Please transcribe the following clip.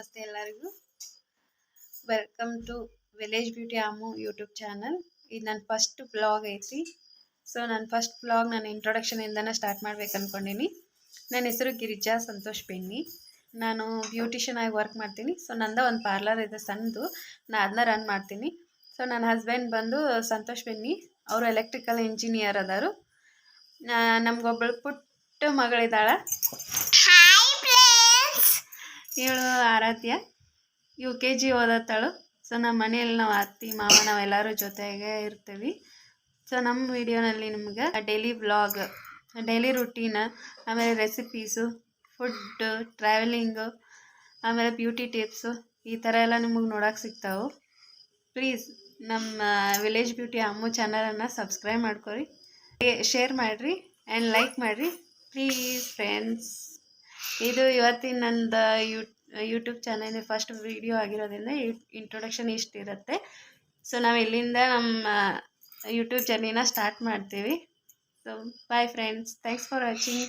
ನಮಸ್ತೆ ಎಲ್ಲರಿಗೂ. Welcome to village beauty ಆಮು ಯೂಟ್ಯೂಬ್ ಚಾನಲ್ ಇದು ನನ್ನ ಫಸ್ಟ್ ಬ್ಲಾಗ್ ಐತಿ ಸೊ ನನ್ನ ಫಸ್ಟ್ ಬ್ಲಾಗ್ ನಾನು ಇಂಟ್ರೊಡಕ್ಷನಿಂದನೇ ಸ್ಟಾರ್ಟ್ ಮಾಡ್ಬೇಕು ಅಂದ್ಕೊಂಡೀನಿ ನನ್ನ ಹೆಸರು ಗಿರಿಜಾ ಸಂತೋಷ್ ಬೆನ್ನಿ ನಾನು ಬ್ಯೂಟಿಷಿಯನ್ ಆಗಿ ವರ್ಕ್ ಮಾಡ್ತೀನಿ. ಸೊ ನಂದ ಒಂದು ಪಾರ್ಲರ್ ಇದೆ ಸಣ್ಣದು ನಾನು ಅದನ್ನ ರನ್ ಮಾಡ್ತೀನಿ. ಸೊ ನನ್ನ ಹಸ್ಬೆಂಡ್ ಬಂದು ಸಂತೋಷ್ ಬೆನ್ನಿ ಅವರು ಎಲೆಕ್ಟ್ರಿಕಲ್ ಇಂಜಿನಿಯರ್ ಅದಾರು. ನಮ್ಗೊಬ್ಬಳು ಪುಟ್ಟ ಮಗಳಿದ್ದಾಳೆ ಇವಳು ಆರಾಧ್ಯ. ಯು ಕೆ ಜಿ ಓದತ್ತಾಳು. ಸೊ ನಮ್ಮ ಮನೆಯಲ್ಲಿ ನಾವು ಅತ್ತಿ, ಮಾವ, ನಾವೆಲ್ಲರೂ ಜೊತೆಗೆ ಇರ್ತೀವಿ. ಸೊ ನಮ್ಮ ವಿಡಿಯೋನಲ್ಲಿ ನಿಮ್ಗೆ ಡೈಲಿ ವ್ಲಾಗ್ ಡೈಲಿ ರುಟೀನ್ ಆಮೇಲೆ ರೆಸಿಪೀಸು ಫುಡ್ ಟ್ರಾವೆಲಿಂಗು ಆಮೇಲೆ ಬ್ಯೂಟಿ ಟಿಪ್ಸು ಈ ಥರ ಎಲ್ಲ ನಿಮಗೆ ನೋಡೋಕೆ ಸಿಗ್ತಾವೆ. ಪ್ಲೀಸ್ ನಮ್ಮ ವಿಲೇಜ್ ಬ್ಯೂಟಿ ಅಮ್ಮು ಚಾನಲನ್ನು ಸಬ್ಸ್ಕ್ರೈಬ್ ಮಾಡ್ಕೊರಿ. ಶೇರ್ ಮಾಡಿರಿ ಆ್ಯಂಡ್ ಲೈಕ್ ಮಾಡಿರಿ. ಪ್ಲೀಸ್ ಫ್ರೆಂಡ್ಸ್ ಇದು ಇವತ್ತಿನ ನಂದು you YouTube channel first video ಆಗಿರೋದ್ರಿಂದ ಇಂಟ್ರೊಡಕ್ಷನ್ ಇಷ್ಟಿರುತ್ತೆ. ಸೊ ನಾವು ಇಲ್ಲಿಂದ ನಮ್ಮ ಯೂಟ್ಯೂಬ್ ಜರ್ನಿನ ಸ್ಟಾರ್ಟ್ ಮಾಡ್ತೀವಿ. So bye friends thanks for watching.